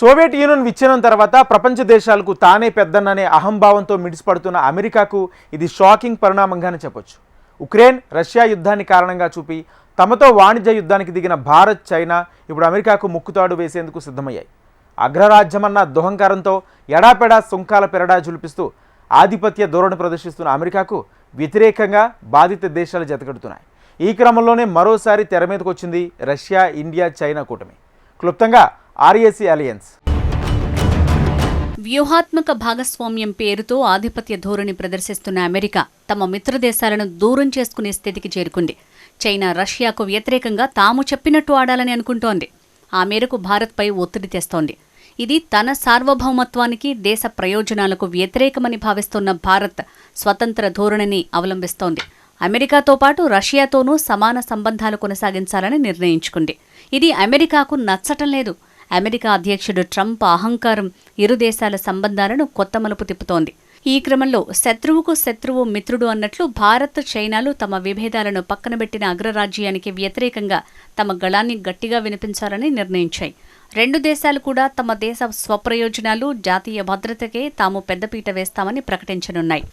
Soviet union విచ్ఛిన్నం తర్వాత ప్రపంచ దేశాలకు తానే పెద్దన్ననే అహంభావంతో మిడిసిపడుతున్న అమెరికాకు ఇది షాకింగ్ పరిణామంగానే చెప్పొచ్చు. ఉక్రెయిన్ రష్యా యుద్ధాన్ని కారణంగా చూపి తమతో వాణిజ్య యుద్ధానికి దిగిన భారత్ చైనా ఇప్పుడు అమెరికాకు ముక్కుతాడు వేసేందుకు సిద్ధమయ్యాయి. అగ్రరాజ్యమన్న దుహంకారంతో ఎడాపెడా సుంకాల పెరడా జులిపిస్తూ ఆధిపత్య ధోరణి ప్రదర్శిస్తున్న అమెరికాకు వ్యతిరేకంగా బాధిత దేశాలు జతకడుతున్నాయి. ఈ క్రమంలోనే మరోసారి తెర మీదకు వచ్చింది రష్యా ఇండియా చైనా కూటమి. క్లుప్తంగా ఆర్ఏసీ అలయన్స్. వ్యూహాత్మక భాగస్వామ్యం పేరుతో ఆధిపత్య ధోరణి ప్రదర్శిస్తున్న అమెరికా తమ మిత్ర దేశాలను దూరం చేసుకునే స్థితికి చేరుకుంది. చైనా రష్యాకు వ్యతిరేకంగా తాము చెప్పినట్టు ఆడాలని అనుకుంటోంది. ఆ మేరకు భారత్పై ఒత్తిడి తెస్తోంది. ఇది తన సార్వభౌమత్వానికి దేశ ప్రయోజనాలకు వ్యతిరేకమని భావిస్తున్న భారత్ స్వతంత్ర ధోరణిని అవలంబిస్తోంది. అమెరికాతో పాటు రష్యాతోనూ సమాన సంబంధాలు కొనసాగించాలని నిర్ణయించుకుంది. ఇది అమెరికాకు నచ్చటం లేదు. అమెరికా అధ్యక్షుడు ట్రంప్ అహంకారం ఇరు దేశాల సంబంధాలను కొత్త మలుపు తిప్పుతోంది. ఈ క్రమంలో శత్రువుకు శత్రువు మిత్రుడు అన్నట్లు భారత్ చైనాలు తమ విభేదాలను పక్కనబెట్టిన అగ్రరాజ్యానికి వ్యతిరేకంగా తమ గళాన్ని గట్టిగా వినిపించాలని నిర్ణయించాయి. రెండు దేశాలు కూడా తమ దేశ స్వప్రయోజనాలు జాతీయ భద్రతకే తాము పెద్దపీట వేస్తామని ప్రకటించనున్నాయి.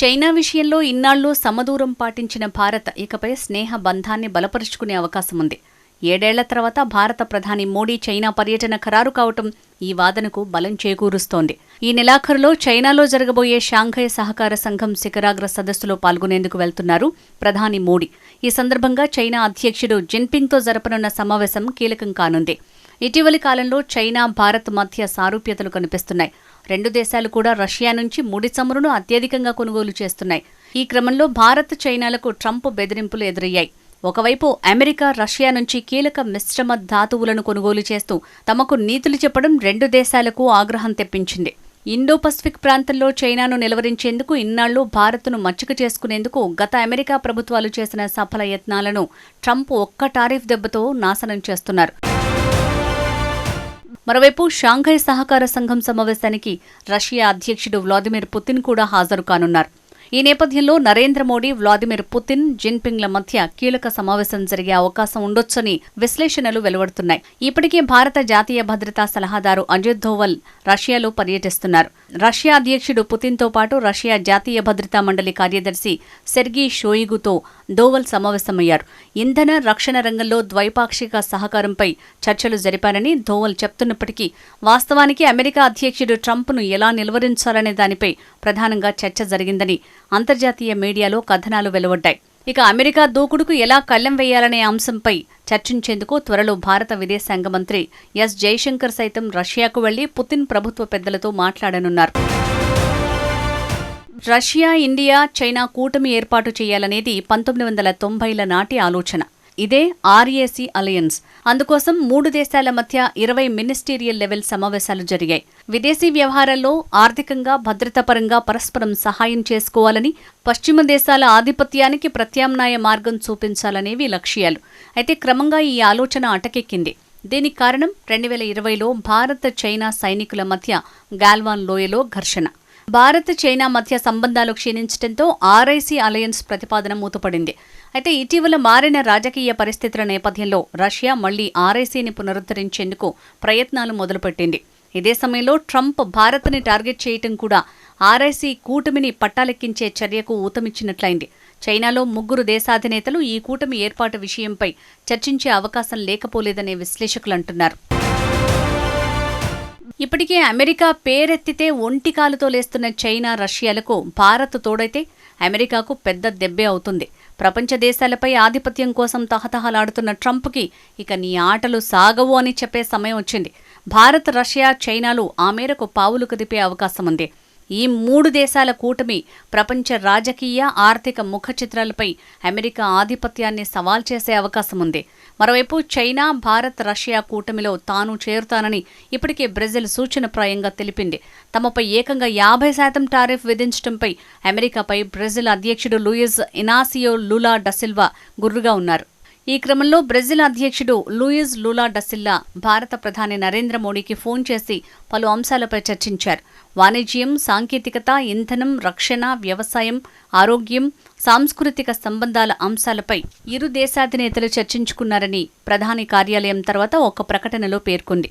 చైనా విషయంలో ఇన్నాళ్ళు సమదూరం పాటించిన భారత్ ఇకపై స్నేహ బంధాన్ని బలపరుచుకునే అవకాశం ఉంది ఏడేళ్ళ తర్వాత భారత ప్రధాని మోడీ చైనా పర్యటన ఖరారు కావటం ఈ వాదనకు బలం చేకూరుస్తోంది. ఈ నెలాఖరులో చైనాలో జరగబోయే షాంఘై సహకార సంఘం శిఖరాగ్ర సదస్సులో పాల్గొనేందుకు వెళ్తున్నారు ప్రధాని మోడీ. ఈ సందర్భంగా చైనా అధ్యక్షుడు జిన్పింగ్తో జరపనున్న సమావేశం కీలకం కానుంది. ఇటీవలి కాలంలో చైనా భారత్ మధ్య సారూప్యతలు కనిపిస్తున్నాయి. రెండు దేశాలు కూడా రష్యా నుంచి ముడి చమురును అత్యధికంగా కొనుగోలు చేస్తున్నాయి. ఈ క్రమంలో భారత్ చైనాలకు ట్రంప్ బెదిరింపులు ఎదురయ్యాయి. ఒకవైపు అమెరికా రష్యా నుంచి కీలక మిశ్రమ ధాతువులను కొనుగోలు చేస్తూ తమకు నీతులు చెప్పడం రెండు దేశాలకు ఆగ్రహం తెప్పించింది. ఇండో పసిఫిక్ ప్రాంతంలో చైనాను నిలవరించేందుకు ఇన్నాళ్ళు భారత్ను మచ్చిక చేసుకునేందుకు గత అమెరికా ప్రభుత్వాలు చేసిన సఫల యత్నాలను ట్రంప్ ఒక్క టారిఫ్ దెబ్బతో నాశనం చేస్తున్నారు. మరోవైపు షాంఘై సహకార సంఘం సమావేశానికి రష్యా అధ్యక్షుడు వ్లాదిమిర్ పుతిన్ కూడా హాజరు కానున్నారు. ఈ నేపథ్యంలో నరేంద్ర మోడీ వ్లాదిమిర్ పుతిన్ జిన్పింగ్ల మధ్య కీలక సమావేశం జరిగే అవకాశం ఉండొచ్చని విశ్లేషణలు వెలువడుతున్నాయి. ఇప్పటికే భారత జాతీయ భద్రతా సలహాదారు అజిత్ ధోవల్ రష్యాలో పర్యటిస్తున్నారు. రష్యా అధ్యక్షుడు పుతిన్తో పాటు రష్యా జాతీయ భద్రతా మండలి కార్యదర్శి సెర్గీ షోయిగుతో దోవల్ సమావేశమయ్యారు. ఇంధన రక్షణ రంగంలో ద్వైపాక్షిక సహకారంపై చర్చలు జరిపారని ధోవల్ చెప్తున్నప్పటికీ వాస్తవానికి అమెరికా అధ్యక్షుడు ట్రంప్ను ఎలా నిలువరించాలనే దానిపై ప్రధానంగా చర్చ జరిగిందని అంతర్జాతీయ మీడియాలో కథనాలు వెలువడ్డాయి. ఇక అమెరికా దూకుడుకు ఎలా కళ్ళెం వేయాలనే అంశంపై చర్చించేందుకు త్వరలో భారత విదేశాంగ మంత్రి ఎస్ జైశంకర్ సైతం రష్యాకు వెళ్ళి పుతిన్ ప్రభుత్వ పెద్దలతో మాట్లాడనున్నారు. రష్యా ఇండియా చైనా కూటమి ఏర్పాటు చేయాలనేది పంతొమ్మిది వందల తొంభైల నాటి ఆలోచన. ఇదే ఆర్ఏసీ అలయన్స్ అందుకోసం మూడు దేశాల మధ్య ఇరవై మినిస్టీరియల్ లెవెల్ సమావేశాలు జరిగాయి. విదేశీ వ్యవహారాల్లో ఆర్థికంగా భద్రతాపరంగా పరస్పరం సహాయం చేసుకోవాలని పశ్చిమ దేశాల ఆధిపత్యానికి ప్రత్యామ్నాయ మార్గం చూపించాలనేవి లక్ష్యాలు. అయితే క్రమంగా ఈ ఆలోచన అటకెక్కింది. దీనికి కారణం రెండు వేల ఇరవైలో భారత్ చైనా సైనికుల మధ్య గాల్వాన్ లోయలో ఘర్షణ. భారత్ చైనా మధ్య సంబంధాలు క్షీణించడంతో ఆర్ఐసీ అలయన్స్ ప్రతిపాదన మూతపడింది. అయితే ఇటీవల మారిన రాజకీయ పరిస్థితుల నేపథ్యంలో రష్యా మళ్ళీ ఆర్ఐసీని పునరుద్ధరించేందుకు ప్రయత్నాలు మొదలుపెట్టింది. ఇదే సమయంలో ట్రంప్ భారత్ని టార్గెట్ చేయటం కూడా ఆర్ఐసీ కూటమిని పట్టాలెక్కించే చర్యకు ఊతమిచ్చినట్లయింది. చైనాలో ముగ్గురు దేశాధినేతలు ఈ కూటమి ఏర్పాటు విషయంపై చర్చించే అవకాశం లేకపోలేదనే విశ్లేషకులు అంటున్నారు. ఇప్పటికే అమెరికా పేరెత్తితే ఒంటికాలుతో లేస్తున్న చైనా రష్యాలకు భారత్ తోడైతే అమెరికాకు పెద్ద దెబ్బే అవుతుంది. ప్రపంచ దేశాలపై ఆధిపత్యం కోసం తహతహలాడుతున్న ట్రంప్కి ఇక నీ ఆటలు సాగవు అని చెప్పే సమయం వచ్చింది. భారత్ రష్యా చైనాలు ఆ మేరకు పావులు కదిపే అవకాశం ఉంది ఈ మూడు దేశాల కూటమి ప్రపంచ రాజకీయ ఆర్థిక ముఖ చిత్రాలపై అమెరికా ఆధిపత్యాన్ని సవాల్ చేసే అవకాశం ఉంది మరోవైపు చైనా భారత్ రష్యా కూటమిలో తాను చేరుతానని ఇప్పటికే బ్రెజిల్ సూచనప్రాయంగా తెలిపింది. తమపై ఏకంగా యాభై శాతం టారిఫ్ విధించడంపై అమెరికాపై బ్రెజిల్ అధ్యక్షుడు Luiz Inacio Lula da Silva గుర్రుగా ఉన్నారు. ఈ క్రమంలో బ్రెజిల్ అధ్యక్షుడు లూయిజ్ లూలా డసిల్లా భారత ప్రధాని నరేంద్ర మోడీకి ఫోన్ చేసి పలు అంశాలపై చర్చించారు. వాణిజ్యం సాంకేతికత ఇంధనం రక్షణ వ్యవసాయం ఆరోగ్యం సాంస్కృతిక సంబంధాల అంశాలపై ఇరు దేశాధినేతలు చర్చించుకున్నారని ప్రధాని కార్యాలయం తర్వాత ఒక ప్రకటనలో పేర్కొంది.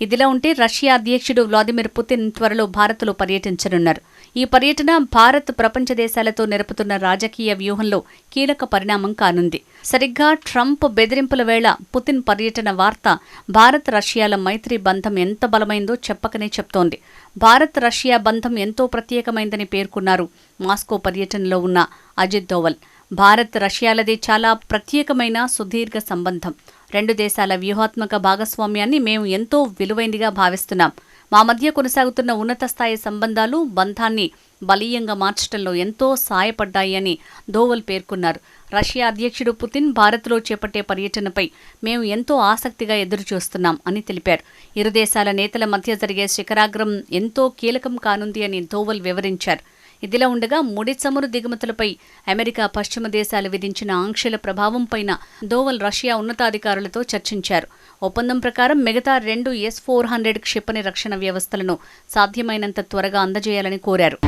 ఇదిలా ఉంటే రష్యా అధ్యక్షుడు వ్లాదిమిర్ పుతిన్ త్వరలో భారత్లో పర్యటించనున్నారు. ఈ పర్యటన భారత్ ప్రపంచ దేశాలతో నెరపుతున్న రాజకీయ వ్యూహంలో కీలక పరిణామం కానుంది. సరిగ్గా ట్రంప్ బెదిరింపుల వేళ పుతిన్ పర్యటన వార్త భారత్ రష్యాల మైత్రి బంధం ఎంత బలమైందో చెప్పకనే చెప్తోంది. భారత్ రష్యా బంధం ఎంతో ప్రత్యేకమైందని పేర్కొన్నారు మాస్కో పర్యటనలో ఉన్న అజిత్ దోవల్. భారత్ రష్యాలది చాలా ప్రత్యేకమైన సుదీర్ఘ సంబంధం. రెండు దేశాల వ్యూహాత్మక భాగస్వామ్యాన్ని మేము ఎంతో విలువైందిగా భావిస్తున్నాం. మా మధ్య కొనసాగుతున్న ఉన్నత స్థాయి సంబంధాలు బంధాన్ని బలీయంగా మార్చడంలో ఎంతో సాయపడ్డాయని ధోవల్ దోవల్ పేర్కొన్నారు. రష్యా అధ్యక్షుడు పుతిన్ భారత్లో చేపట్టే పర్యటనపై మేము ఎంతో ఆసక్తిగా ఎదురుచూస్తున్నాం అని తెలిపారు. ఇరు దేశాల నేతల మధ్య జరిగే శిఖరాగ్రం ఎంతో కీలకం కానుంది అని దోవల్ వివరించారు. ఇదిలా ఉండగా ముడి చమురు దిగుమతులపై అమెరికా పశ్చిమ దేశాలు విధించిన ఆంక్షల ప్రభావంపైన దోవల్ రష్యా ఉన్నతాధికారులతో చర్చించారు. ఒప్పందం ప్రకారం మిగతా రెండు ఎస్ ఫోర్ హండ్రెడ్ క్షిపణి రక్షణ వ్యవస్థలను సాధ్యమైనంత త్వరగా అందజేయాలని కోరారు.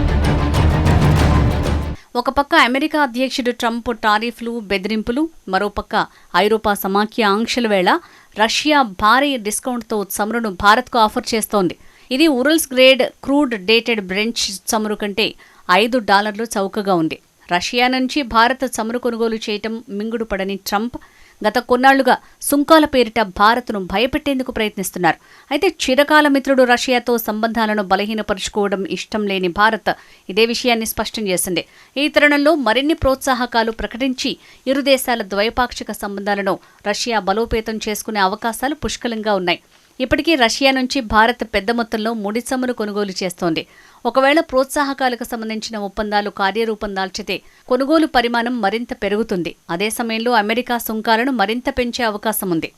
ఒక పక్క అమెరికా అధ్యక్షుడు ట్రంప్ టారిఫ్లు బెదిరింపులు మరోపక్క ఐరోపా సమాఖ్య ఆంక్షల వేళ రష్యా భారీ డిస్కౌంట్తో చమురును భారత్కు ఆఫర్ చేస్తోంది. ఇది Urals grade crude dated Brent చమురు కంటే ఐదు డాలర్లు చౌకగా ఉంది. రష్యా నుంచి భారత్ చమురు కొనుగోలు చేయటం మింగుడుపడని ట్రంప్ గత కొన్నాళ్ళుగా సుంకాల పేరిట భారత్ను భయపెట్టేందుకు ప్రయత్నిస్తున్నారు. అయితే చిరకాల మిత్రుడు రష్యాతో సంబంధాలను బలహీనపరుచుకోవడం ఇష్టం లేని భారత్ ఇదే విషయాన్ని స్పష్టం చేసింది. ఈ తరుణంలో మరిన్ని ప్రోత్సాహకాలు ప్రకటించి ఇరు దేశాల ద్వైపాక్షిక సంబంధాలను రష్యా బలోపేతం చేసుకునే అవకాశాలు పుష్కలంగా ఉన్నాయి. ఇప్పటికీ రష్యా నుంచి భారత్ పెద్ద మొత్తంలో ముడి సమ్మును కొనుగోలు చేస్తోంది. ఒకవేళ ప్రోత్సాహకాలకు సంబంధించిన ఒప్పందాలు కార్యరూపం దాల్చితే కొనుగోలు పరిమాణం మరింత పెరుగుతుంది. అదే సమయంలో అమెరికా సుంకాలను మరింత పెంచే అవకాశం ఉంది